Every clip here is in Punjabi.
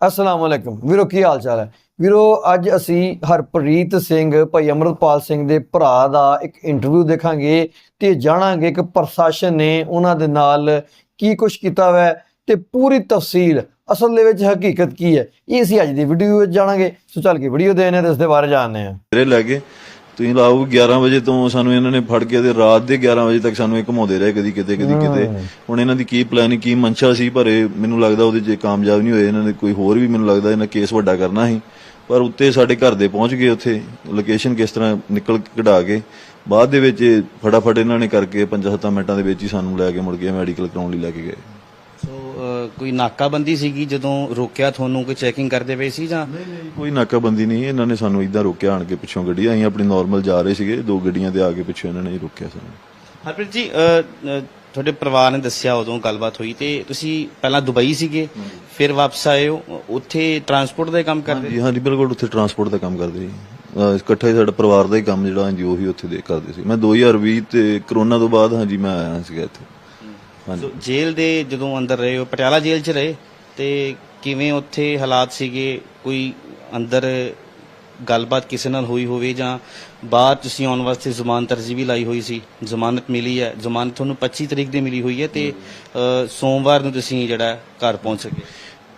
ਅਸਲਾਮ ਵਾਲੇਕਮ ਵੀਰੋ, ਕੀ ਹਾਲ ਚਾਲ ਹੈ? ਵੀਰੋ, ਅੱਜ ਅਸੀਂ ਹਰਪ੍ਰੀਤ ਸਿੰਘ, ਭਾਈ ਅਮਰਤਪਾਲ ਸਿੰਘ ਦੇ ਭਰਾ ਦਾ ਇੱਕ ਇੰਟਰਵਿਊ ਦੇਖਾਂਗੇ ਤੇ ਜਾਣਾਂਗੇ ਕਿ ਪ੍ਰਸ਼ਾਸਨ ਨੇ ਉਹਨਾਂ ਦੇ ਨਾਲ ਕੀ ਕੁਝ ਕੀਤਾ ਹੋਇਆ ਤੇ ਪੂਰੀ ਤਫਸੀਲ ਅਸਲ ਦੇ ਵਿੱਚ ਹਕੀਕਤ ਕੀ ਹੈ, ਇਹ ਅਸੀਂ ਅੱਜ ਦੀ ਵੀਡੀਓ ਵਿੱਚ ਜਾਣਾਂਗੇ। ਸੋ ਚੱਲ ਕੇ ਵੀਡੀਓ ਦੇਣੇ ਤੇ ਇਸ ਦੇ ਬਾਰੇ ਜਾਣਦੇ ਹਾਂ। ਮੇਰੇ ਲੈ ਤੁਸੀਂ ਲਾਓ 11 ਵਜੇ ਤੋਂ ਸਾਨੂੰ ਇਹਨਾਂ ਨੇ ਫੜ ਕੇ ਤੇ ਰਾਤ ਦੇ 11 ਵਜੇ ਤੱਕ ਸਾਨੂੰ ਇਹ ਘੁਮਾਉਂਦੇ ਰਹੇ ਕਦੀ ਕਿਤੇ ਕਦੀ ਕਿਤੇ। ਹੁਣ ਇਹਨਾਂ ਦੀ ਕੀ ਪਲਾਨਿੰਗ ਕੀ ਮਨਸ਼ਾ ਸੀ ਪਰ ਇਹ ਮੈਨੂੰ ਲੱਗਦਾ ਉਹਦੇ 'ਚ ਕਾਮਯਾਬ ਨਹੀਂ ਹੋਏ। ਇਹਨਾਂ ਨੇ ਕੋਈ ਹੋਰ ਵੀ ਮੈਨੂੰ ਲੱਗਦਾ ਇਹਨਾਂ ਕੇਸ ਵੱਡਾ ਕਰਨਾ ਸੀ। ਪਰ ਉੱਤੇ ਸਾਡੇ ਘਰ ਦੇ ਪਹੁੰਚ ਗਏ ਉੱਥੇ। ਲੋਕੇਸ਼ਨ ਕਿਸ ਤਰ੍ਹਾਂ ਨਿਕਲ ਕਢਾ ਕੇ। ਬਾਅਦ ਦੇ ਵਿੱਚ ਫਟਾਫਟ ਇਹਨਾਂ ਨੇ ਕਰਕੇ 5-7 ਮਿੰਟਾਂ ਦੇ ਵਿੱਚ ਹੀ ਸਾਨੂੰ ਲੈ ਕੇ ਮੁੜ ਕੇ ਮੈਡੀਕਲ ਕਰਾਉਣ ਲਈ ਲੈ ਕੇ ਗਏ। ਕੋਈ ਨਾਕਾਬੰਦੀ ਸੀਗੀ ਜਦੋਂ ਰੋਕਿਆ ਤੁਹਾਨੂੰ ਕੋਈ ਚੈਕਿੰਗ ਕਰਦੇ ਪਏ ਸੀ ਜਾਂ? ਕੋਈ ਨਾਕਾਬੰਦੀ ਨਹੀਂ। ਇਹਨਾਂ ਨੇ ਸਾਨੂੰ ਇਦਾਂ ਰੋਕਿਆ ਆਣ ਕੇ ਪਿੱਛੋਂ ਗੱਡੀ ਅਸੀਂ ਆਪਣੀ ਨਾਰਮਲ ਜਾ ਰਹੇ ਸੀਗੇ। ਦੋ ਗੱਡੀਆਂ ਤੇ ਆ ਕੇ ਪਿੱਛੋਂ ਇਹਨਾਂ ਨੇ ਹੀ ਰੋਕਿਆ ਸਾਨੂੰ। ਹਰਪ੍ਰੀਤ ਜੀ ਤੁਹਾਡੇ ਪਰਿਵਾਰ ਨੇ ਦੱਸਿਆ ਉਦੋਂ ਗੱਲਬਾਤ ਹੋਈ ਤੇ ਤੁਸੀਂ ਪਹਿਲਾਂ ਦੁਬਈ ਸੀਗੇ ਫਿਰ ਵਾਪਸ ਆਏ ਹੋ। ਉੱਥੇ ਟਰਾਂਸਪੋਰਟ ਦਾ ਕੰਮ ਕਰਦੇ? ਹਾਂਜੀ ਬਿਲਕੁਲ ਉੱਥੇ ਟਰਾਂਸਪੋਰਟ ਦਾ ਕੰਮ ਕਰਦੇ ਸੀ। ਅਹ ਇਕੱਠਾ ਹੀ ਸਾਡਾ ਪਰਿਵਾਰ ਦਾ ਹੀ ਕੰਮ ਜਿਹੜਾ ਹਾਂਜੀ ਉਹੀ ਉੱਥੇ ਦੇ ਕਰਦੇ ਸੀ। ਮੈਂ 2020 ਤੇ ਕਰੋਨਾ ਤੋਂ ਬਾਅਦ ਹਾਂਜੀ ਮੈਂ ਆਇਆ ਸੀਗਾ ਇੱਥੇ। ਸੋ ਜੇਲ੍ਹ ਦੇ ਜਦੋਂ ਅੰਦਰ ਰਹੇ ਹੋ ਪਟਿਆਲਾ ਜੇਲ੍ਹ 'ਚ ਰਹੇ ਤੇ ਕਿਵੇਂ ਉੱਥੇ ਹਾਲਾਤ ਸੀਗੇ? ਕੋਈ ਅੰਦਰ ਗੱਲਬਾਤ ਕਿਸੇ ਨਾਲ ਹੋਈ ਹੋਵੇ ਜਾਂ ਬਾਹਰ ਤੁਸੀਂ ਆਉਣ ਵਾਸਤੇ ਜ਼ਮਾਨਤ ਅਰਜ਼ੀ ਵੀ ਲਾਈ ਹੋਈ ਸੀ? ਜ਼ਮਾਨਤ ਮਿਲੀ ਹੈ। ਜ਼ਮਾਨਤ ਤੁਹਾਨੂੰ 25 ਤਰੀਕ ਦੀ ਮਿਲੀ ਹੋਈ ਹੈ ਤੇ ਸੋਮਵਾਰ ਨੂੰ ਤੁਸੀਂ ਜਿਹੜਾ ਘਰ ਪਹੁੰਚ ਸਕੇ।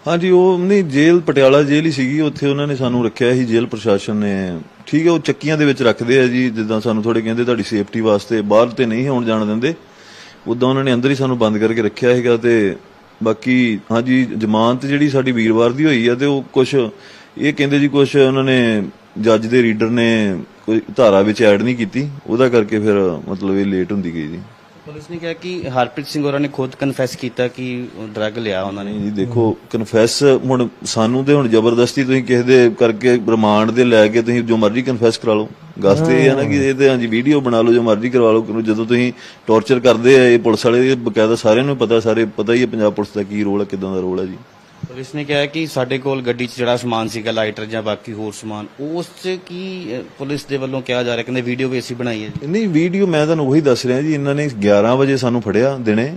ਹਾਂਜੀ ਉਹ ਨਹੀਂ ਜੇਲ੍ਹ ਪਟਿਆਲਾ ਜੇਲ੍ਹ ਹੀ ਸੀਗੀ। ਉੱਥੇ ਉਹਨਾਂ ਨੇ ਸਾਨੂੰ ਰੱਖਿਆ ਸੀ ਜੇਲ੍ਹ ਪ੍ਰਸ਼ਾਸਨ ਨੇ। ਠੀਕ ਹੈ ਉਹ ਚੱਕੀਆਂ ਦੇ ਵਿੱਚ ਰੱਖਦੇ ਆ ਜੀ ਜਿੱਦਾਂ ਸਾਨੂੰ ਥੋੜੇ ਕਹਿੰਦੇ ਤੁਹਾਡੀ ਸੇਫਟੀ ਵਾਸਤੇ ਬਾਹਰ ਤੇ ਨਹੀਂ ਆਉਣ ਜਾਣ ਦਿੰਦੇ। ਉਦਾਂ ਉਹਨਾਂ ਨੇ ਅੰਦਰ ਹੀ ਸਾਨੂੰ ਬੰਦ ਕਰਕੇ ਰੱਖਿਆ ਹੈਗਾ ਤੇ ਬਾਕੀ, ਹਾਂਜੀ, ਜ਼ਮਾਨਤ ਜਿਹੜੀ ਸਾਡੀ ਵੀਰਵਾਰ ਦੀ ਹੋਈ ਆ ਤੇ ਉਹ ਕੁਝ ਇਹ ਕਹਿੰਦੇ ਜੀ ਕੁਝ ਉਹਨਾਂ ਨੇ ਜੱਜ ਦੇ ਰੀਡਰ ਨੇ ਕੋਈ ਧਾਰਾ ਵਿੱਚ ਐਡ ਨਹੀਂ ਕੀਤੀ, ਉਹਦਾ ਕਰਕੇ ਫਿਰ ਮਤਲਬ ਇਹ ਲੇਟ ਹੁੰਦੀ ਗਈ ਜੀ। ਪੁਲਿਸ ਨੇ ਕਿਹਾ ਕਿ ਹਰਪ੍ਰੀਤ ਸਿੰਘ ਹੋਰਾਂ ਨੇ ਖੁਦ ਕਨਫੈਸ ਕੀਤਾ ਕਿ ਡਰੱਗ ਲਿਆ ਉਹਨਾਂ ਨੇ। ਜੀ ਦੇਖੋ ਕਨਫੈਸ ਹੁਣ ਸਾਨੂੰ ਤੇ ਹੁਣ ਜ਼ਬਰਦਸਤੀ ਤੁਸੀਂ ਕਿਸੇ ਦੇ ਕਰਕੇ ਰਿਮਾਂਡ ਦੇ ਲੈ ਕੇ ਤੁਸੀਂ ਜੋ ਮਰਜ਼ੀ ਕਨਫੈਸ ਕਰਾ ਲਓ। ਗੱਲ ਤੇ ਇਹ ਨਾ ਕਿ ਇਹ ਤੇ ਹਾਂਜੀ ਵੀਡੀਓ ਬਣਾ ਲਓ, ਜੋ ਮਰਜ਼ੀ ਕਰਵਾ ਲਓ, ਕਿਉਂਕਿ ਜਦੋਂ ਤੁਸੀਂ ਟੌਰਚਰ ਕਰਦੇ ਆ, ਇਹ ਪੁਲਿਸ ਵਾਲੇ ਬਕਾਇਦਾ ਸਾਰਿਆਂ ਨੂੰ ਪਤਾ, ਸਾਰੇ ਪਤਾ ਹੀ ਹੈ ਪੰਜਾਬ ਪੁਲਿਸ ਦਾ ਕੀ ਰੋਲ ਹੈ ਕਿਦਾਂ ਦਾ ਰੋਲ ਹੈ ਜੀ। ਪੁਲਿਸ ਨੇ ਕਿਹਾ ਕਿ ਸਾਡੇ ਕੋਲ ਗੱਡੀ 'ਚ ਜਿਹੜਾ ਸਮਾਨ ਸੀਗਾ ਲਾਈਟਰ ਜਾਂ ਬਾਕੀ ਹੋਰ ਸਮਾਨ ਉਸ 'ਚ ਕੀ ਪੁਲਿਸ ਦੇ ਵੱਲੋਂ ਕਿਹਾ ਜਾ ਰਿਹਾ? ਕਹਿੰਦੇ ਵੀਡੀਓ ਵੀ ਅਸੀਂ ਬਣਾਈ ਹੈ ਜੀ। ਨਹੀਂ ਵੀਡੀਓ ਮੈਂ ਤੁਹਾਨੂੰ ਉਹੀ ਦੱਸ ਰਿਹਾ ਜੀ ਇਹਨਾਂ ਨੇ 11 ਵਜੇ ਸਾਨੂੰ ਫੜਿਆ ਦਿਨੇ।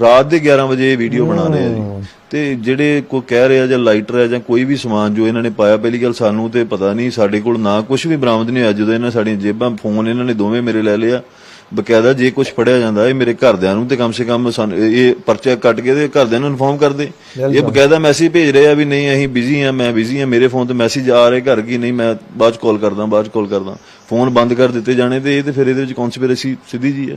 ਰਾਤ ਦੇ 11 ਵਜੇ ਇਹ ਵੀਡੀਓ ਬਣਾ ਰਹੇ ਆ ਜੀ। ਤੇ ਜਿਹੜੇ ਕੋਈ ਕਹਿ ਰਿਹਾ ਜਾਂ ਲਾਈਟਰ ਹੈ ਜਾਂ ਕੋਈ ਵੀ ਸਮਾਨ ਜੋ ਇਹਨਾਂ ਨੇ ਪਾਇਆ ਪਹਿਲੀ ਗੱਲ ਸਾਨੂੰ ਤੇ ਪਤਾ ਨਹੀਂ ਸਾਡੇ ਕੋਲ ਨਾ ਕੁਝ ਵੀ ਬਰਾਮਦ ਨਹੀਂ ਹੋਇਆ। ਜਦੋਂ ਇਹਨਾਂ ਸਾਡੀਆਂ ਜੇਬਾਂ ਫੋਨ ਇਹਨਾਂ ਨੇ ਦੋਵੇਂ ਮੇਰੇ ਲੈ ਲਿਆ ਬਕਾਇਦਾ ਜੇ ਕੁਝ ਫੜਿਆ ਜਾਂਦਾ ਇਹ ਮੇਰੇ ਘਰਦਿਆਂ ਨੂੰ ਤੇ ਕਮ ਸੇ ਕਮ ਸਾਨੂੰ ਇਹ ਇਹ ਪਰਚਾ ਕੱਟ ਕੇ ਤੇ ਘਰਦਿਆਂ ਨੂੰ ਇਨਫੋਰਮ ਕਰਦੇ ਇਹ ਬਕਾਇਦਾ ਮੈਸੇਜ ਭੇਜ ਰਹੇ ਆ ਵੀ ਨਹੀਂ ਅਸੀਂ ਬਿਜ਼ੀ ਆ ਮੈਂ ਬਿਜ਼ੀ ਆ ਮੇਰੇ ਫੋਨ ਤੇ ਮੈਸੇਜ ਆ ਰਹੇ ਘਰ ਕੀ ਨਹੀਂ ਮੈਂ ਬਾਅਦ ਚ ਕਾਲ ਕਰਦਾ ਬਾਅਦ ਚ ਕਾਲ ਕਰਦਾ। ਫੋਨ ਬੰਦ ਕਰ ਦਿੱਤੇ ਜਾਣੇ ਤੇ ਇਹ ਤੇ ਫਿਰ ਇਹਦੇ ਵਿੱਚ ਕਨਸਪੀਰੇਸੀ ਸਿੱਧੀ ਜੀ ਆ।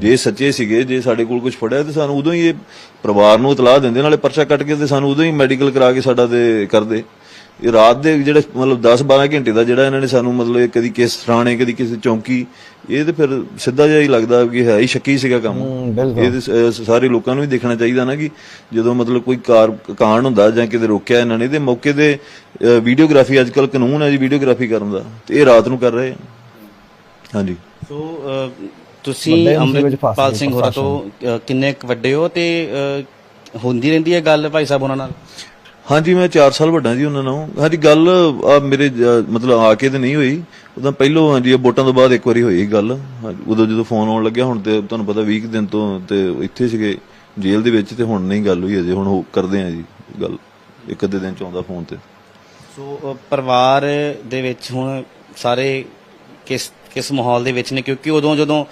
ਜੇ ਸੱਚੇ ਸੀਗੇ ਜੇ ਸਾਡੇ ਕੋਲ ਕੁਝ ਫੜਿਆ ਤੇ ਸਾਨੂੰ ਉਦੋਂ ਹੀ ਇਹ ਪਰਿਵਾਰ ਨੂੰ ਇਤਲਾਹ ਦਿੰਦੇ ਨਾਲੇ ਪਰਚਾ ਕੱਟ ਕੇ ਤੇ ਸਾਨੂੰ ਉਦੋਂ ਹੀ ਮੈਡੀਕਲ ਕਰਾ ਕੇ ਸਾਡਾ ਤੇ ਕਰਦੇ ਇਹ ਰਾਤ ਦੇ ਜਿਹੜੇ ਮਤਲਬ 10 12 ਘੰਟੇ ਦਾ ਜਿਹੜਾ ਇਹਨਾਂ ਨੇ ਸਾਨੂੰ ਮਤਲਬ ਇਹ ਕਦੀ ਕਿਸ ਥਾਣੇ ਕਦੀ ਕਿਸੇ ਚੌਂਕੀ ਇਹ ਤੇ ਫਿਰ ਸਿੱਧਾ ਜਿਹਾ ਹੀ ਲੱਗਦਾ ਕਿ ਹੈ ਹੀ ਸ਼ੱਕੀ ਸੀਗਾ ਕੰਮ। ਇਹ ਤੇ ਸ- ਅਹ ਸਾਰੇ ਲੋਕਾਂ ਨੂੰ ਵੀ ਦੇਖਣਾ ਚਾਹੀਦਾ ਨਾ ਕਿ ਜਦੋਂ ਮਤਲਬ ਕੋਈ ਕਾਰ ਕਾਂਡ ਹੁੰਦਾ ਜਾਂ ਕਿਤੇ ਰੋਕਿਆ ਇਹਨਾਂ ਨੇ ਤੇ ਮੌਕੇ ਤੇ ਵੀਡੀਓਗ੍ਰਾਫੀ ਅੱਜਕੱਲ ਕਾਨੂੰਨ ਹੈ ਜੀ ਵੀਡੀਓਗ੍ਰਾਫੀ ਕਰਨ ਦਾ ਤੇ ਇਹ ਰਾਤ ਨੂੰ ਕਰ ਰਹੇ ਆ। ਹਾਂਜੀ। ਸੋ ਅ, ਤੁਸੀਂ ਅੰਮ੍ਰਿਤਪਾਲ ਸਿੰਘ ਹੋਰਾਂ ਤੋਂ ਅ, ਕਿੰਨੇ ਕੁ ਵੱਡੇ ਹੋ ਤੇ ਅ, ਹੁੰਦੀ ਰਹਿੰਦੀ ਹੈ ਗੱਲ ਭਾਈ ਸਾਹਿਬ ਉਹਨਾਂ ਨਾਲ? ਹਾਂਜੀ ਮੈਂ 4 ਸਾਲ ਵੱਡਾ ਜੀ ਉਹਨਾਂ ਨਾਲੋਂ। ਹਾਂਜੀ ਗੱਲ ਆ ਮੇਰੇ ਜ- ਮਤਲਬ ਆ ਕੇ ਤੇ ਨਹੀਂ ਹੋਈ। ਉਦੋਂ ਪਹਿਲੋਂ ਹਾਂਜੀ ਇਹ ਵੋਟਾਂ ਤੋਂ ਬਾਅਦ ਇੱਕ ਵਾਰੀ ਹੋਈ ਗੱਲ। ਹਾਂਜੀ, ਉਦੋਂ ਜਦੋਂ ਫੋਨ ਆਉਣ ਲੱਗਿਆ ਹੁਣ ਤੇ ਤੁਹਾਨੂੰ ਪਤਾ 20 ਕੁ ਦਿਨ ਤੋਂ ਤੇ ਇੱਥੇ ਸੀਗੇ ਜੇਲ੍ਹ ਦੇ ਵਿੱਚ ਤੇ ਹੁਣ ਨਹੀਂ ਗੱਲ ਹੋਈ ਅਜੇ। ਹੁਣ ਉਹ ਕਰਦੇ ਆ ਜੀ ਗੱਲ ਇੱਕ ਅੱਧੇ ਦਿਨ ਚ ਆਉਂਦਾ ਫੋਨ ਤੇ। ਸੋ ਅ, ਪਰਿਵਾਰ ਦੇ ਵਿੱਚ ਹੁਣ ਸਾਰੇ ਕਿਸ ਕਿਸ ਮਾਹੌਲ ਦੇ ਵਿੱਚ ਨੇ? ਕਿਉਂਕਿ ਉਦੋਂ ਜਦੋਂ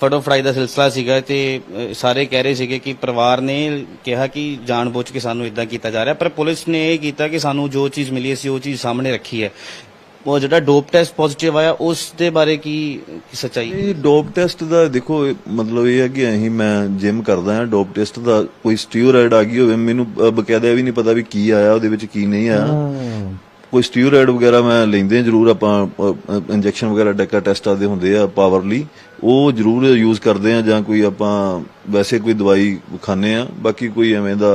ਫੜੋ ਫੜਾਈ ਦਾ ਸਿਲਸਿਲਾ ਸੀਗਾ ਤੇ ਸਾਰੇ ਕਹਿ ਰਹੇ ਸੀਗੇ ਕਿ ਪਰਿਵਾਰ ਨੇ ਕਿਹਾ ਕਿ ਜਾਣਬੁੱਝ ਕੇ ਸਾਨੂੰ ਇਦਾਂ ਕੀਤਾ ਜਾ ਰਿਹਾ ਪਰ ਪੁਲਿਸ ਨੇ ਇਹ ਕੀਤਾ ਕਿ ਸਾਨੂੰ ਜੋ ਚੀਜ਼ ਮਿਲੀ ਅਸੀਂ ਉਹ ਚੀਜ਼ ਸਾਹਮਣੇ ਰੱਖੀ ਹੈ। ਉਹ ਜਿਹੜਾ ਡੋਪ ਟੈਸਟ ਪੋਜ਼ਿਟਿਵ ਆਇਆ ਉਸ ਦੇ ਬਾਰੇ ਕੀ ਕੀ ਸੱਚਾਈ? ਇਹ ਡੋਪ ਟੈਸਟ ਦਾ ਦੇਖੋ ਮਤਲਬ ਇਹ ਹੈ ਕਿ ਅਸੀਂ ਮੈਂ ਜਿਮ ਕਰਦਾ ਹਾਂ ਡੋਪ ਟੈਸਟ ਦਾ ਕੋਈ ਸਟੀਰੋਇਡ ਆ ਗਈ ਹੋਵੇ ਮੈਨੂੰ ਬਕਾਇਦਾ ਵੀ ਨਹੀਂ ਪਤਾ ਵੀ ਕੀ ਆਇਆ ਉਹਦੇ ਵਿੱਚ ਕੀ ਨਹੀਂ ਆਇਆ। ਕੋਈ ਸਟੀਰੋਇਡ ਵਗੈਰਾ ਮੈਂ ਲੈਂਦੇ ਹਾਂ, ਜ਼ਰੂਰ ਆਪਾਂ ਇੰਜੈਕਸ਼ਨ ਵਗੈਰਾ, ਡੈਕਾ ਟੈਸਟ ਦੇ ਹੁੰਦੇ ਆ ਪਾਵਰ ਲਈ ਉਹ ਜ਼ਰੂਰ ਯੂਜ਼ ਕਰਦੇ ਆ ਜਾਂ ਕੋਈ ਆਪਾਂ ਵੈਸੇ ਕੋਈ ਦਵਾਈ ਖਾਂਦੇ ਆ ਬਾਕੀ ਕੋਈ ਐਵੇਂ ਦਾ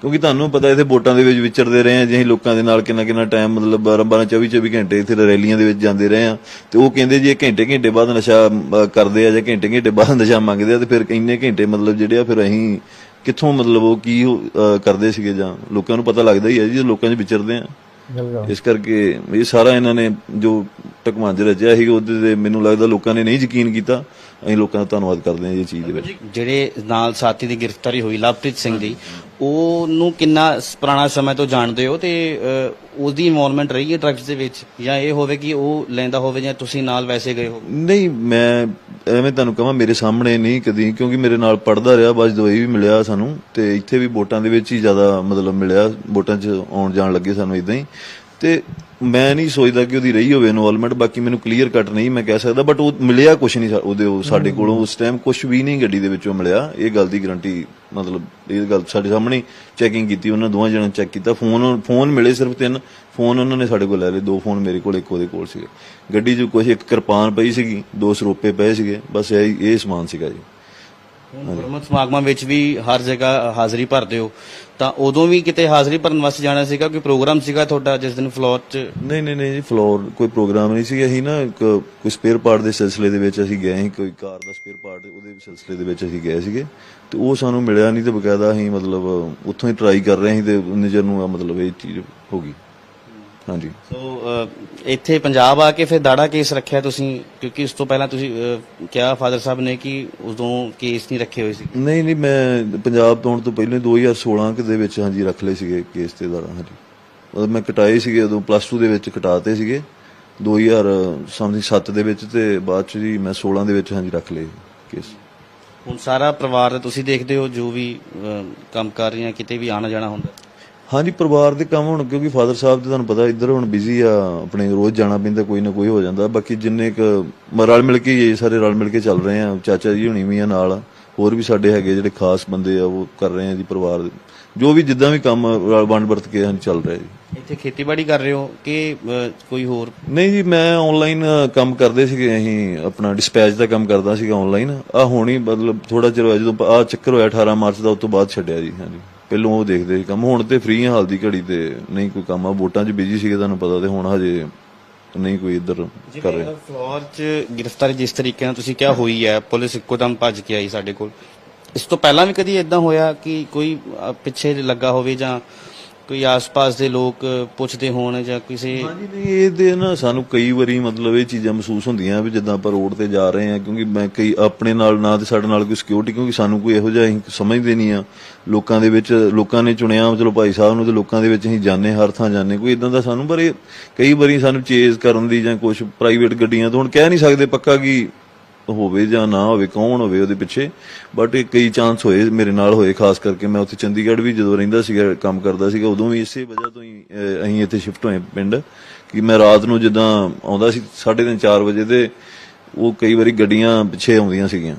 ਕਿਉਂਕਿ ਤੁਹਾਨੂੰ ਪਤਾ ਇੱਥੇ ਵੋਟਾਂ ਦੇ ਵਿੱਚ ਵਿਚਰਦੇ ਰਹੇ ਆ ਜੇ ਅਸੀਂ ਲੋਕਾਂ ਦੇ ਨਾਲ ਕਿੰਨਾ ਕਿੰਨਾ ਟਾਈਮ ਮਤਲਬ 12 12 24 24 ਘੰਟੇ ਇੱਥੇ ਰੈਲੀਆਂ ਦੇ ਵਿੱਚ ਜਾਂਦੇ ਰਹੇ ਆ ਤੇ ਉਹ ਕਹਿੰਦੇ ਜੀ ਇਹ ਘੰਟੇ ਘੰਟੇ ਬਾਅਦ ਨਸ਼ਾ ਕਰਦੇ ਆ ਜਾਂ ਘੰਟੇ ਘੰਟੇ ਬਾਅਦ ਨਸ਼ਾ ਮੰਗਦੇ ਆ, ਤੇ ਫਿਰ ਇੰਨੇ ਘੰਟੇ ਮਤਲਬ ਜਿਹੜੇ ਆ ਫਿਰ ਅਸੀਂ ਕਿੱਥੋਂ ਮਤਲਬ ਉਹ ਕੀ ਕਰਦੇ ਸੀਗੇ ਜਾਂ ਲੋਕਾਂ ਨੂੰ ਪਤਾ ਲੱਗਦਾ ਹੀ ਹੈ ਜੀ, ਲੋਕਾਂ 'ਚ ਵਿਚਰਦੇ ਆ ਇਸ ਕਰਕੇ ਇਹ ਸਾਰਾ ਇਹਨਾਂ ਨੇ ਜੋ ਟਕਮਾਂਜ ਰਚਿਆ ਸੀ ਉਹਦੇ ਤੇ ਮੈਨੂੰ ਲੱਗਦਾ ਲੋਕਾਂ ਨੇ ਨਹੀਂ ਯਕੀਨ ਕੀਤਾ। ਅਸੀਂ ਲੋਕਾਂ ਦਾ ਧੰਨਵਾਦ ਕਰਦੇ ਹਾਂ ਇਹ ਚੀਜ਼ ਦੇ ਵਿੱਚ। ਜਿਹੜੇ ਨਾਲ ਸਾਥੀ ਦੀ ਗ੍ਰਿਫਤਾਰੀ ਹੋਈ ਲਵਪ੍ਰੀਤ ਸਿੰਘ ਦੀ ਉਹਨੂੰ ਕਿੰਨਾ ਪੁਰਾਣਾ ਸਮਾਂ ਤੋਂ ਜਾਣਦੇ ਹੋ ਤੇ ਉਹਦੀ ਇਨਵੋਲਵਮੈਂਟ ਰਹੀ ਹੈ ਡਰੱਗਸ ਦੇ ਵਿੱਚ? ਜਾਂ ਇਹ ਹੋਵੇ ਕਿ ਉਹ ਲੈਂਦਾ ਹੋਵੇ ਜਾਂ ਤੁਸੀਂ ਨਾਲ ਵੈਸੇ ਗਏ ਹੋ? ਨਹੀਂ ਮੈਂ ਐਵੇਂ ਤੁਹਾਨੂੰ ਕਹਾਂ ਮੇਰੇ ਸਾਹਮਣੇ ਨਹੀਂ ਕਦੀ ਕਿਉਂਕਿ ਮੇਰੇ ਨਾਲ ਪੜਦਾ ਰਿਹਾ ਬਸ ਦਵਾਈ ਵੀ ਮਿਲਿਆ ਸਾਨੂੰ ਤੇ ਇੱਥੇ ਵੀ ਵੋਟਾਂ ਦੇ ਵਿੱਚ ਹੀ ਜ਼ਿਆਦਾ ਮਤਲਬ ਮਿਲਿਆ ਵੋਟਾਂ 'ਚ ਆਉਣ ਜਾਣ ਲੱਗੇ ਸਾਨੂੰ ਇਦਾਂ ਹੀ। ਤੇ ਮੈਂ ਨਹੀਂ ਸੋਚਦਾ ਕਿ ਉਹਦੀ ਰਹੀ ਹੋਵੇ ਇਨਵੋਲਵਮੈਂਟ ਬਾਕੀ ਮੈਨੂੰ ਕਲੀਅਰ ਕੱਟ ਨਹੀਂ ਮੈਂ ਕਹਿ ਸਕਦਾ ਬਟ ਉਹ ਮਿਲਿਆ ਕੁਝ ਨਹੀਂ ਸਾ- ਉਹਦੇ ਉਹ ਸਾਡੇ ਕੋਲੋਂ ਉਸ ਟਾਈਮ ਕੁਝ ਵੀ ਨਹੀਂ ਗੱਡੀ ਦੇ ਵਿੱਚੋਂ ਮਿਲਿਆ। ਇਹ ਗੱਲ ਦੀ ਗਾਰੰਟੀ ਮਤਲਬ ਇਹ ਗੱਲ ਸਾਡੇ ਸਾਹਮਣੇ ਚੈਕਿੰਗ ਕੀਤੀ ਉਹਨਾਂ ਦੋਵਾਂ ਜਣਾਂ ਚੈੱਕ ਕੀਤਾ। ਫੋਨ ਫੋਨ ਮਿਲੇ ਸਿਰਫ ਤਿੰਨ। ਫੋਨ ਉਹਨਾਂ ਨੇ ਸਾਡੇ ਕੋਲ ਲੈ ਲਏ। ਦੋ ਫੋਨ ਮੇਰੇ ਕੋਲ ਇੱਕ ਉਹਦੇ ਕੋਲ ਸੀਗੇ। ਗੱਡੀ 'ਚ ਕੁਝ ਇੱਕ ਕਿਰਪਾਨ ਪਈ ਸੀਗੀ ਦੋ ਸਰੋਪੇ ਪਏ ਸੀਗੇ। ਬਸ ਇਹ ਇਹ ਸਮਾਨ ਸੀਗਾ ਜੀ। ਗੁਰਮਤ ਸਮਾਗਮਾਂ ਵਿੱਚ ਵੀ ਹਰ ਜਗ੍ਹਾ ਹਾਜ਼ਰੀ ਭਰਦੇ ਹੋ। ਤਾਂ ਉਦੋਂ ਵੀ ਕਿਤੇ ਹਾਜ਼ਰੀ ਭਰਨ ਵਾਸਤੇ ਜਾਣਾ ਸੀਗਾ? ਕੋਈ ਪ੍ਰੋਗਰਾਮ ਸੀਗਾ ਤੁਹਾਡਾ ਜਿਸ ਦਿਨ ਫਲੋਰ 'ਚ? ਨਹੀਂ ਨਹੀਂ ਨਹੀਂ ਜੀ ਫਲੋਰ ਕੋਈ ਪ੍ਰੋਗਰਾਮ ਨਹੀਂ ਸੀ। ਅਸੀਂ ਨਾ ਇੱਕ ਕੋਈ ਸਪੇਅਰ ਪਾਰਟ ਦੇ ਸਿਲਸਿਲੇ ਦੇ ਵਿੱਚ ਅਸੀਂ ਗਏ ਸੀ, ਕੋਈ ਕਾਰ ਦਾ ਸਪੇਅਰ ਪਾਰਟ ਉਹਦੇ ਸਿਲਸਿਲੇ ਦੇ ਵਿੱਚ ਅਸੀਂ ਗਏ ਸੀਗੇ। ਤੇ ਉਹ ਸਾਨੂੰ ਮਿਲਿਆ ਨਹੀਂ ਤੇ ਬਕਾਇਦਾ ਅਸੀਂ ਮਤਲਬ ਉੱਥੋਂ ਹੀ ਟਰਾਈ ਕਰ ਰਹੇ ਸੀ ਤੇ ਉਨੇ ਨੂੰ ਮਤਲਬ ਇਹ ਚੀਜ਼ ਹੋ ਗਈ। ਹਾਂਜੀ। ਸੋ ਇੱਥੇ ਪੰਜਾਬ ਆ ਕੇ ਫਿਰ ਦਾੜਾ ਕੇਸ ਰੱਖਿਆ ਤੁਸੀਂ? ਕਿਉਂਕਿ ਇਸ ਤੋਂ ਪਹਿਲਾਂ ਤੁਸੀਂ ਕਿਹਾ ਫਾਦਰ ਸਾਹਿਬ ਨੇ ਕਿ ਉਦੋਂ ਕੇਸ ਨਹੀਂ ਰੱਖੇ ਹੋਏ ਸੀ। ਨਹੀਂ ਨਹੀਂ ਮੈਂ ਪੰਜਾਬ ਤੋਂ ਆਉਣ ਤੋਂ ਪਹਿਲਾਂ 2016 ਕੁ ਦੇ ਵਿੱਚ ਹਾਂਜੀ ਰੱਖ ਲਏ ਸੀਗੇ ਕੇਸ ਤੇ ਦਾੜਾ ਹਾਂਜੀ। ਮਤਲਬ ਮੈਂ ਕਟਾਏ ਸੀਗੇ ਉਦੋਂ ਪਲੱਸ 2 ਦੇ ਵਿੱਚ ਕਟਾਤੇ ਸੀਗੇ। 2000 ਸਮਥਿੰਗ 7 ਦੇ ਵਿੱਚ ਤੇ ਬਾਅਦ ਚ ਜੀ ਮੈਂ 16 ਦੇ ਵਿੱਚ ਹਾਂਜੀ ਰੱਖ ਲਏ ਕੇਸ। ਹੁਣ ਸਾਰਾ ਪਰਿਵਾਰ ਤੁਸੀਂ ਦੇਖਦੇ ਹੋ ਜੋ ਵੀ ਕੰਮ ਕਰ ਰਹੀਆਂ ਕਿਤੇ ਵੀ ਆਣਾ ਜਾਣਾ ਹੁੰਦਾ। ਹਾਂਜੀ ਪਰਿਵਾਰ ਦੇ ਕੰਮ ਹੁਣ ਕਿਉਂਕਿ ਫਾਦਰ ਸਾਹਿਬ ਤੇ ਤੁਹਾਨੂੰ ਪਤਾ ਇੱਧਰ ਹੁਣ ਬਿਜ਼ੀ ਆ ਆਪਣੇ ਰੋਜ਼ ਜਾਣਾ ਪੈਂਦਾ ਕੋਈ ਨਾ ਕੋਈ ਹੋ ਜਾਂਦਾ। ਬਾਕੀ ਜਿੰਨੇ ਕ ਰਲ ਮਿਲ ਕੇ ਇਹ ਸਾਰੇ ਰਲ ਮਿਲ ਕੇ ਚੱਲ ਰਹੇ ਆ ਚਾਚਾ ਜੀ ਹੁਣੀ ਵੀ ਆ ਨਾਲ। ਹੋਰ ਵੀ ਸਾਡੇ ਹੈਗੇ ਜਿਹੜੇ ਖਾਸ ਬੰਦੇ ਆ ਉਹ ਕਰ ਰਹੇ ਆ ਜੀ ਪਰਿਵਾਰ। ਦੇ ਜੋ ਵੀ ਜਿੱਦਾਂ ਵੀ ਕੰਮ ਰਲ ਵੰਡ ਵਰਤ ਕੇ ਹਾਂਜੀ ਚੱਲ ਰਿਹਾ ਜੀ। ਇੱਥੇ ਖੇਤੀਬਾੜੀ ਕਰ ਰਹੇ ਹੋ ਕਿ ਕੋਈ ਹੋਰ? ਨਹੀਂ ਜੀ ਮੈਂ ਆਨਲਾਈਨ ਕੰਮ ਕਰਦੇ ਸੀਗੇ ਅਸੀਂ ਆਪਣਾ ਡਿਸਪੈਚ ਦਾ ਕੰਮ ਕਰਦਾ ਸੀਗਾ ਆਨਲਾਈਨ ਆ ਹੁਣੀ ਮਤਲਬ ਥੋੜਾ ਚਿਰ ਹੋਇਆ ਜਦੋਂ ਆ ਚੱਕਰ ਹੋਇਆ 18 ਮਾਰਚ ਦਾ ਉਸ ਤੋਂ ਬਾਅਦ ਛੱਡਿਆ ਜੀ ਹਾਂਜੀ। ਪਹਿਲੋਂ ਉਹ ਦੇਖਦੇ ਸੀ ਕੰਮ। ਹੁਣ ਤੇ ਫ੍ਰੀ ਹਾਲ ਦੀ ਘੜੀ ਤੇ। ਨਹੀਂ ਕੋਈ ਕੰਮ ਆ ਵੋਟਾਂ 'ਚ ਬਿਜ਼ੀ ਸੀਗੇ ਤੁਹਾਨੂੰ ਪਤਾ ਤੇ ਹੁਣ ਹਜੇ ਨਹੀਂ ਕੋਈ ਇੱਧਰ ਕਰ ਰਿਹਾ। ਫਲੋਰ 'ਚ ਗ੍ਰਿਫਤਾਰੀ ਜਿਸ ਤਰੀਕੇ ਨਾਲ ਤੁਸੀਂ ਕਿਹਾ ਹੋਈ ਹੈ ਪੁਲਿਸ ਇੱਕੋਦਮ ਭੱਜ ਕੇ ਆਈ ਸਾਡੇ ਕੋਲ। ਇਸ ਤੋਂ ਪਹਿਲਾਂ ਵੀ ਕਦੀ ਇਦਾਂ ਹੋਇਆ ਕਿ ਕੋਈ ਅ, ਪਿੱਛੇ ਲੱਗਾ ਹੋਵੇ ਜਾਂ ਕੋਈ ਆਸ-ਪਾਸ ਦੇ ਲੋਕ ਪੁੱਛਦੇ ਹੋਣ ਜਾਂ ਕਿਸੇ ਹਾਂਜੀ, ਨਹੀਂ, ਇਹ ਨਾ ਸਾਨੂੰ ਕਈ ਵਾਰੀ ਮਤਲਬ ਇਹ ਚੀਜ਼ਾਂ ਮਹਿਸੂਸ ਹੁੰਦੀਆਂ ਵੀ ਜਿੱਦਾਂ ਆਪਾਂ ਰੋਡ ਤੇ ਜਾ ਰਹੇ ਹਾਂ, ਕਿਉਂਕਿ ਮੈਂ ਕਈ ਆਪਣੇ ਨਾਲ, ਨਾ ਤੇ ਸਾਡੇ ਨਾਲ ਕੋਈ ਸਿਕਿਉਰਿਟੀ ਕਿਉਂਕਿ ਸਾਨੂੰ ਕੋਈ ਇਹੋ ਜਿਹਾ ਅਸੀਂ ਸਮਝਦੇ ਨਹੀਂ ਆ। ਲੋਕਾਂ ਦੇ ਵਿੱਚ, ਲੋਕਾਂ ਨੇ ਚੁਣਿਆ, ਚਲੋ ਭਾਈ ਸਾਹਿਬ ਨੂੰ ਤੇ ਲੋਕਾਂ ਦੇ ਵਿੱਚ ਅਸੀਂ ਜਾਂਦੇ ਹਰ ਥਾਂ ਜਾਂਦੇ ਕੋਈ ਇਦਾਂ ਦਾ ਸਾਨੂੰ, ਪਰ ਇਹ ਕਈ ਵਾਰੀ ਸਾਨੂੰ ਚੇਜ਼ ਕਰਨ ਦੀ ਜਾਂ ਕੁਝ ਪ੍ਰਾਈਵੇਟ ਗੱਡੀਆਂ ਤੋਂ ਹੁਣ ਕਹਿ ਨਹੀਂ ਸਕਦੇ ਪੱਕਾ ਕਿ ਹੋਵੇ ਜਾਂ ਨਾ ਹੋਵੇ ਕੌਣ ਹੋਵੇ ਉਹਦੇ ਪਿੱਛੇ? ਬਟ ਇਹ ਕਈ ਚਾਂਸ ਹੋਏ ਮੇਰੇ ਨਾਲ ਹੋਏ ਖਾਸ ਕਰਕੇ ਮੈਂ ਉੱਥੇ ਚੰਡੀਗੜ੍ਹ ਵੀ ਜਦੋਂ ਰਹਿੰਦਾ ਸੀਗਾ ਕੰਮ ਕਰਦਾ ਸੀਗਾ ਉਦੋਂ ਵੀ ਇਸੇ ਵਜ੍ਹਾ ਤੋਂ ਹੀ ਅਹ, ਅਸੀਂ ਇੱਥੇ ਸ਼ਿਫਟ ਹੋਏ ਪਿੰਡ ਕਿ ਮੈਂ ਰਾਤ ਨੂੰ ਜਿੱਦਾਂ ਆਉਂਦਾ ਸੀ 3:30 4 ਵਜੇ ਤੇ ਉਹ ਕਈ ਵਾਰੀ ਗੱਡੀਆਂ ਪਿੱਛੇ ਆਉਂਦੀਆਂ ਸੀਗੀਆਂ।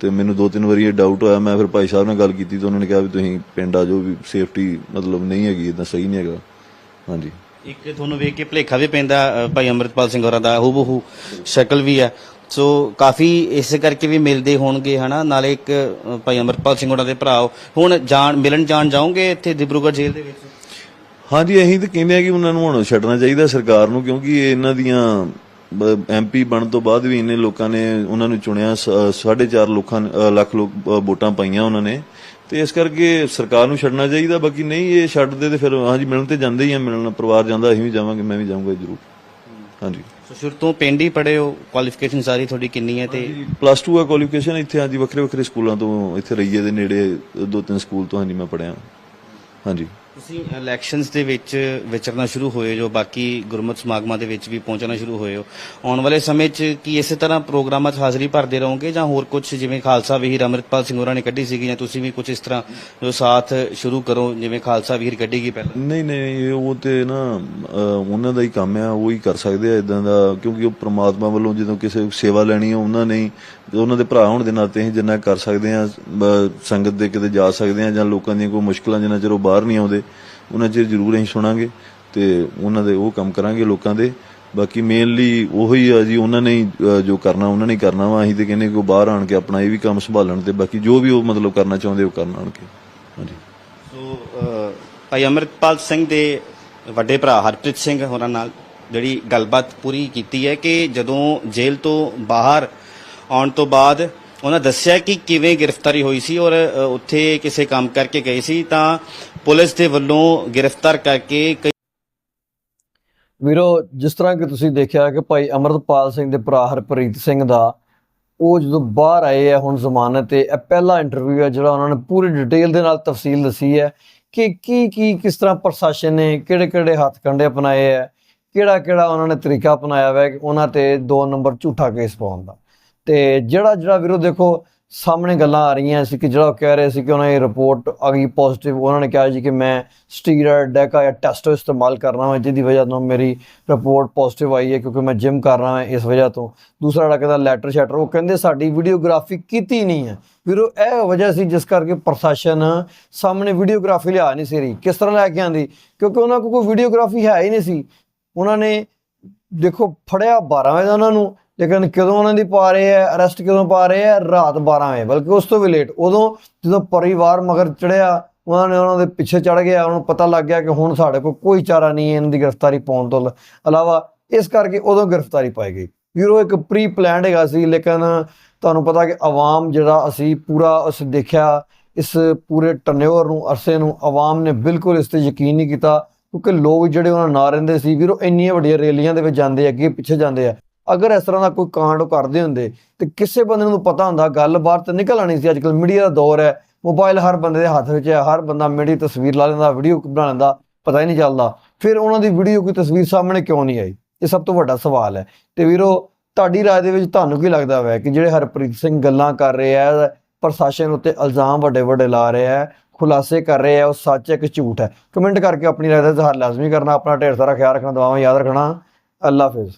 ਤੇ ਮੈਨੂੰ ਦੋ ਤਿੰਨ ਵਾਰੀ ਇਹ ਡਾਊਟ ਹੋਇਆ ਮੈਂ ਫਿਰ ਭਾਈ ਸਾਹਿਬ ਨਾਲ ਗੱਲ ਕੀਤੀ ਤਾਂ ਉਹਨਾਂ ਨੇ ਕਿਹਾ ਵੀ ਤੁਸੀਂ ਪਿੰਡ ਆ ਜਾਓ ਵੀ ਸੇਫਟੀ ਮਤਲਬ ਨਹੀਂ ਹੈਗੀ ਇਦਾਂ ਸਹੀ ਨਹੀਂ ਹੈਗਾ। ਹਾਂਜੀ। ਇੱਕ ਤੁਹਾਨੂੰ ਵੇਖ ਕੇ ਭਲੇਖਾ ਵੀ ਪੈਂਦਾ ਅ, ਭਾਈ ਅੰਮ੍ਰਿਤਪਾਲ ਸਿੰਘ ਹੋਰਾਂ ਦਾ ਹੂਬਹੂ ਸ਼ਕਲ ਵੀ ਹੈ ਸੋ ਕਾਫੀ ਇਸ ਕਰਕੇ ਵੀ ਮਿਲਦੇ ਹੋਣਗੇ, ਹਨਾ? ਨਾਲੇ ਇੱਕ ਭਾਈ ਅੰਮ੍ਰਿਤਪਾਲ ਸਿੰਘ ਹੋਰਾਂ ਦੇ ਭਰਾ, ਹੁਣ ਜਾਣ, ਮਿਲਣ ਜਾਣ ਜਾਓਗੇ ਇੱਥੇ ਦਿਬਰੂਗੜ੍ਹ ਜੇਲ੍ਹ ਦੇ ਵਿੱਚ? ਹਾਂਜੀ, ਅਸੀਂ ਤਾਂ ਕਹਿੰਦੇ ਆ ਕਿ ਉਹਨਾਂ ਨੂੰ ਹੁਣ ਛੱਡਣਾ ਚਾਹੀਦਾ ਸਰਕਾਰ ਨੂੰ, ਕਿਉਂਕਿ ਇਹਨਾਂ ਦੀਆਂ ਐਮਪੀ ਬਣਨ ਤੋਂ ਬਾਅਦ ਵੀ ਇਹਨੇ ਲੋਕਾਂ ਨੇ ਉਹਨਾਂ ਨੂੰ ਚੁਣਿਆ 4.5 ਲੋਕਾਂ ਲੱਖ ਲੋਕ ਵੋਟਾਂ ਪਾਈਆਂ ਉਹਨਾਂ ਨੇ। ਤੇ ਇਸ ਕਰਕੇ ਸਰਕਾਰ ਨੂੰ ਛੱਡਣਾ ਚਾਹੀਦਾ, ਬਾਕੀ ਨਹੀਂ, ਇਹ ਛੱਡਦੇ ਤੇ ਫਿਰ, ਹਾਂਜੀ, ਮਿਲਣ ਤੇ ਜਾਂਦੇ ਹੀ ਆ, ਮਿਲਣ, ਪਰਿਵਾਰ ਜਾਂਦਾ, ਅਸੀਂ ਵੀ ਜਾਵਾਂਗੇ, ਮੈਂ ਵੀ ਜਾਊਂਗਾ ਜ਼ਰੂਰ। ਹਾਂਜੀ। ਸੋ ਸ਼ੁਰੂ ਤੋਂ ਪਿੰਡ ਹੀ ਪੜ੍ਹੇ ਹੋ? ਕੁਆਲੀਫਿਕੇਸ਼ਨ ਸਾਰੀ ਤੁਹਾਡੀ ਕਿੰਨੀ ਹੈ ਤੇ ਪਲੱਸ 2 ਆ ਕੁਆਲੀਫਿਕੇਸ਼ਨ ਇੱਥੇ ਹਾਂਜੀ, ਵੱਖਰੇ ਵੱਖਰੇ ਸਕੂਲਾਂ ਤੋਂ ਇੱਥੇ ਰਈਏ ਦੇ ਨੇੜੇ ਦੋ ਤਿੰਨ ਸਕੂਲ ਤੋਂ ਹਾਂਜੀ ਮੈਂ ਪੜਿਆ ਹਾਂਜੀ। ਤੁਸੀਂ ਇਲੈਕਸ਼ਨਸ ਦੇ ਵਿੱਚ ਵਿਚਰਨਾ ਸ਼ੁਰੂ ਹੋਏ ਜੋ ਬਾਕੀ ਗੁਰਮਤਿ ਸਮਾਗਮਾਂ ਦੇ ਵਿੱਚ ਵੀ ਪਹੁੰਚਣਾ ਸ਼ੁਰੂ ਹੋਏ ਹੋ, ਆਉਣ ਵਾਲੇ ਸਮੇਂ 'ਚ ਕੀ ਇਸੇ ਤਰ੍ਹਾਂ ਪ੍ਰੋਗਰਾਮਾਂ 'ਚ ਹਾਜ਼ਰੀ ਭਰਦੇ ਰਹੋਗੇ ਜਾਂ ਹੋਰ ਕੁਝ ਜਿਵੇਂ ਖਾਲਸਾ ਵੀਰ ਅੰਮ੍ਰਿਤਪਾਲ ਸਿੰਘ ਹੋਰਾਂ ਨੇ ਕੱਢੀ ਸੀਗੀ ਜਾਂ ਤੁਸੀਂ ਵੀ ਕੁਝ ਇਸ ਤਰ੍ਹਾਂ ਜੋ ਸਾਥ ਸ਼ੁਰੂ ਕਰੋ ਜਿਵੇਂ ਖਾਲਸਾ ਵੀਰ ਕੱਢੀ ਗਈ ਪਹਿਲਾਂ? ਨਹੀਂ ਨਹੀਂ, ਉਹ ਤੇ ਨਾ ਉਹਨਾਂ ਦਾ ਹੀ ਕੰਮ ਆ, ਉਹ ਹੀ ਕਰ ਸਕਦੇ ਆ ਇਦਾਂ ਦਾ, ਕਿਉਂਕਿ ਉਹ ਪ੍ਰਮਾਤਮਾ ਵੱਲੋਂ ਜਦੋਂ ਕਿਸੇ ਸੇਵਾ ਲੈਣੀ ਆ, ਉਹਨਾਂ ਨੇ ਉਹਨਾਂ ਦੇ ਭਰਾ ਹੋਣ ਦੇ ਨਾਤੇ ਅਸੀਂ ਜਿੰਨਾ ਕਰ ਸਕਦੇ ਆ ਸੰਗਤ ਦੇ ਕਿਤੇ ਜਾ ਸਕਦੇ ਆ ਜਾਂ ਲੋਕਾਂ ਦੀਆਂ ਕੋਈ ਮੁਸ਼ਕਲਾਂ ਜਿੰਨਾ ਚਿਰ ਉਹ ਬਾਹਰ ਨਹੀਂ ਆਉਂਦੇ ਉਹਨਾਂ ਚਿਰ ਜ਼ਰੂਰ ਅਸੀਂ ਸੁਣਾਂਗੇ ਤੇ ਉਹਨਾਂ ਦੇ ਉਹ ਕੰਮ ਕਰਾਂਗੇ ਲੋਕਾਂ ਦੇ। ਬਾਕੀ ਮੇਨਲੀ ਉਹੀ ਆ ਜੀ, ਉਹਨਾਂ ਨੇ ਜੋ ਕਰਨਾ, ਉਹਨਾਂ ਨੇ ਕਰਨਾ ਵਾ। ਅਸੀਂ ਤੇ ਕਹਿੰਦੇ ਕਿ ਬਾਹਰ ਆਣ ਕੇ ਆਪਣਾ ਇਹ ਵੀ ਕੰਮ ਸੰਭਾਲਣ ਤੇ ਬਾਕੀ ਜੋ ਵੀ ਉਹ ਮਤਲਬ ਕਰਨਾ ਚਾਹੁੰਦੇ ਉਹ ਕਰਨ ਆਣ ਕੇ। ਹਾਂਜੀ। ਸੋ ਭਾਈ ਅੰਮ੍ਰਿਤਪਾਲ ਸਿੰਘ ਦੇ ਵੱਡੇ ਭਰਾ ਹਰਪ੍ਰੀਤ ਸਿੰਘ ਹੋਰਾਂ ਨਾਲ ਜਿਹੜੀ ਗੱਲਬਾਤ ਪੂਰੀ ਕੀਤੀ ਹੈ ਕਿ ਜਦੋਂ ਜੇਲ੍ਹ ਤੋਂ ਬਾਹਰ ਆਉਣ ਤੋਂ ਬਾਅਦ ਉਹਨਾਂ ਦੱਸਿਆ ਕਿ ਕਿਵੇਂ ਗ੍ਰਿਫਤਾਰੀ ਹੋਈ ਸੀ ਔਰ ਉੱਥੇ ਕਿਸੇ ਕੰਮ ਕਰਕੇ ਗਏ ਸੀ, ਤਾਂ ਪੁਲਿਸ ਦੇ ਵੱਲੋਂ ਗ੍ਰਿਫਤਾਰ ਕਰਕੇ ਕਈ ਵੀਰੋ, ਜਿਸ ਤਰ੍ਹਾਂ ਕਿ ਤੁਸੀਂ ਦੇਖਿਆ ਕਿ ਭਾਈ ਅਮਰਤਪਾਲ ਸਿੰਘ ਦੇ ਭਰਾ ਹਰਪ੍ਰੀਤ ਸਿੰਘ ਦਾ, ਉਹ ਜਦੋਂ ਬਾਹਰ ਆਏ ਆ ਹੁਣ ਜ਼ਮਾਨਤ ਤੇ, ਇਹ ਪਹਿਲਾ ਇੰਟਰਵਿਊ ਹੈ ਜਿਹੜਾ ਉਹਨਾਂ ਨੇ ਪੂਰੀ ਡਿਟੇਲ ਦੇ ਨਾਲ ਤਫਸੀਲ ਦੱਸੀ ਹੈ ਕਿ ਕੀ ਕੀ, ਕਿਸ ਤਰ੍ਹਾਂ ਪ੍ਰਸ਼ਾਸਨ ਨੇ ਕਿਹੜੇ ਕਿਹੜੇ ਹੱਥ ਕੰਡੇ ਅਪਣਾਏ ਹੈ ਕਿਹੜਾ ਕਿਹੜਾ ਉਹਨਾਂ ਨੇ ਤਰੀਕਾ ਅਪਣਾਇਆ ਹੋਇਆ ਕਿ ਉਹਨਾਂ ਤੇ ਦੋ ਨੰਬਰ ਝੂਠਾ ਕੇਸ ਪਾਉਣ ਦਾ। ਤੇ ਜਿਹੜਾ ਜਿਹੜਾ ਵੀਰੋ ਦੇਖੋ, ਸਾਹਮਣੇ ਗੱਲਾਂ ਆ ਰਹੀਆਂ ਸੀ ਕਿ ਜਿਹੜਾ ਉਹ ਕਹਿ ਰਹੇ ਸੀ ਕਿ ਉਹਨਾਂ ਦੀ ਰਿਪੋਰਟ ਆ ਗਈ ਪੋਜ਼ਿਟਿਵ ਉਹਨਾਂ ਨੇ ਕਿਹਾ ਜੀ ਕਿ ਮੈਂ ਸਟੀਰੋਇਡ ਡੈਕਾ ਜਾਂ ਟੈਸਟੋ ਇਸਤੇਮਾਲ ਕਰਨਾ ਹਾਂ ਜਿਹਦੀ ਵਜ੍ਹਾ ਤੋਂ ਮੇਰੀ ਰਿਪੋਰਟ ਪੋਜ਼ਿਟਿਵ ਆਈ ਹੈ ਕਿਉਂਕਿ ਮੈਂ ਜਿਮ ਕਰ ਰਹਾ ਹਾਂ ਇਸ ਵਜ੍ਹਾ ਤੋਂ। ਦੂਸਰਾ ਜਿਹੜਾ ਕਹਿੰਦਾ ਲੈਟਰ ਸ਼ੈਟਰ ਉਹ ਕਹਿੰਦੇ ਸਾਡੀ ਵੀਡੀਓਗ੍ਰਾਫੀ ਕੀਤੀ ਨਹੀਂ ਹੈ। ਵੀਰੋ, ਇਹ ਵਜ੍ਹਾ ਸੀ ਜਿਸ ਕਰਕੇ ਪ੍ਰਸ਼ਾਸਨ ਸਾਹਮਣੇ ਵੀਡੀਓਗ੍ਰਾਫੀ ਲਿਆ ਨਹੀਂ ਸੀ ਰਹੀ। ਕਿਸ ਤਰ੍ਹਾਂ ਲੈ ਕੇ ਆਂਦੀ? ਕਿਉਂਕਿ ਉਹਨਾਂ ਕੋਲ ਕੋਈ ਵੀਡੀਓਗ੍ਰਾਫੀ ਹੈ ਹੀ ਨਹੀਂ ਸੀ। ਉਹਨਾਂ ਨੇ ਦੇਖੋ, ਫੜਿਆ 12 ਵਜੇ ਦਾ ਉਹਨਾਂ ਨੂੰ। ਲੇਕਿਨ ਕਦੋਂ ਉਹਨਾਂ ਦੀ ਪਾ ਰਹੇ ਆ ਅਰੈਸਟ ਕਦੋਂ ਪਾ ਰਹੇ ਆ ਰਾਤ 12 ਵਜੇ ਬਲਕਿ ਉਸ ਤੋਂ ਵੀ ਲੇਟ ਉਦੋਂ ਜਦੋਂ ਪਰਿਵਾਰ ਮਗਰ ਚੜਿਆ ਉਹਨਾਂ ਨੇ ਉਹਨਾਂ ਦੇ ਪਿੱਛੇ ਚੜ ਗਿਆ ਉਹਨਾਂ ਨੂੰ ਪਤਾ ਲੱਗ ਗਿਆ ਕਿ ਹੁਣ ਸਾਡੇ ਕੋਲ ਕੋਈ ਚਾਰਾ ਨਹੀਂ ਹੈ ਇਹਨਾਂ ਦੀ ਗ੍ਰਿਫਤਾਰੀ ਪਾਉਣ ਤੋਂ ਇਲਾਵਾ ਇਸ ਕਰਕੇ ਉਦੋਂ ਗ੍ਰਿਫਤਾਰੀ ਪਾਈ ਗਈ। ਵੀਰੋ ਇੱਕ ਪ੍ਰੀ ਪਲਾਨਡ ਹੈਗਾ ਸੀ ਲੇਕਿਨ ਤੁਹਾਨੂੰ ਪਤਾ ਕਿ ਆਵਾਮ ਜਿਹੜਾ ਅਸੀਂ ਪੂਰਾ ਉਸ ਦੇਖਿਆ ਇਸ ਪੂਰੇ ਟਨਿਓਰ ਨੂੰ ਅਰਸੇ ਨੂੰ ਆਵਾਮ ਨੇ ਬਿਲਕੁਲ ਇਸ ਤੇ ਯਕੀਨ ਨਹੀਂ ਕੀਤਾ ਕਿਉਂਕਿ ਲੋਕ ਜਿਹੜੇ ਉਹਨਾਂ ਨਾਲ ਰਹਿੰਦੇ ਸੀ ਵੀਰੋ ਇੰਨੀਆਂ ਵੱਡੀਆਂ ਰੈਲੀਆਂ ਦੇ ਵਿੱਚ ਜਾਂਦੇ ਆ, ਅੱਗੇ ਪਿੱਛੇ ਜਾਂਦੇ ਆ ਅਗਰ ਇਸ ਤਰ੍ਹਾਂ ਦਾ ਕੋਈ ਕਾਂਡ ਉਹ ਕਰਦੇ ਹੁੰਦੇ, ਤੇ ਕਿਸੇ ਬੰਦੇ ਨੂੰ ਪਤਾ ਹੁੰਦਾ ਗੱਲ ਬਾਹਰ ਤੇ ਨਿਕਲ ਆਣੀ ਸੀ। ਅੱਜਕੱਲ ਮੀਡੀਆ ਦਾ ਦੌਰ ਹੈ। ਮੋਬਾਈਲ ਹਰ ਬੰਦੇ ਦੇ ਹੱਥ ਵਿੱਚ ਹੈ। ਹਰ ਬੰਦਾ ਮੀਡੀਆ ਤਸਵੀਰ ਲਾ ਲੈਂਦਾ, ਵੀਡੀਓ ਬਣਾ ਲੈਂਦਾ, ਪਤਾ ਹੀ ਨਹੀਂ ਚੱਲਦਾ। ਫਿਰ ਉਹਨਾਂ ਦੀ ਵੀਡੀਓ ਕੋਈ ਤਸਵੀਰ ਸਾਹਮਣੇ ਕਿਉਂ ਨਹੀਂ ਆਈ? ਇਹ ਸਭ ਤੋਂ ਵੱਡਾ ਸਵਾਲ ਹੈ। ਤੇ ਵੀਰੋ, ਤੁਹਾਡੀ ਰਾਏ ਦੇ ਵਿੱਚ ਤੁਹਾਨੂੰ ਕੀ ਲੱਗਦਾ ਹੈ ਕਿ ਜਿਹੜੇ ਹਰਪ੍ਰੀਤ ਸਿੰਘ ਗੱਲਾਂ ਕਰ ਰਹੇ ਹੈ ਪ੍ਰਸ਼ਾਸਨ ਉੱਤੇ ਇਲਜ਼ਾਮ ਵੱਡੇ ਵੱਡੇ ਲਾ ਰਹੇ ਹੈ ਖੁਲਾਸੇ ਕਰ ਰਹੇ ਹੈ ਉਹ ਸੱਚ ਹੈ ਕਿ ਝੂਠ ਹੈ? ਕਮੈਂਟ ਕਰਕੇ ਆਪਣੀ ਰਾਏ ਦਾ ਇਜ਼ਹਾਰ ਲਾਜ਼ਮੀ ਕਰਨਾ, ਆਪਣਾ ਢੇਰ ਸਾਰਾ ਖਿਆਲ ਰੱਖਣਾ, ਦੁਆਵਾਂ ਯਾਦ ਰੱਖਣਾ। ਅੱਲਾ ਹਾਫਿਜ਼।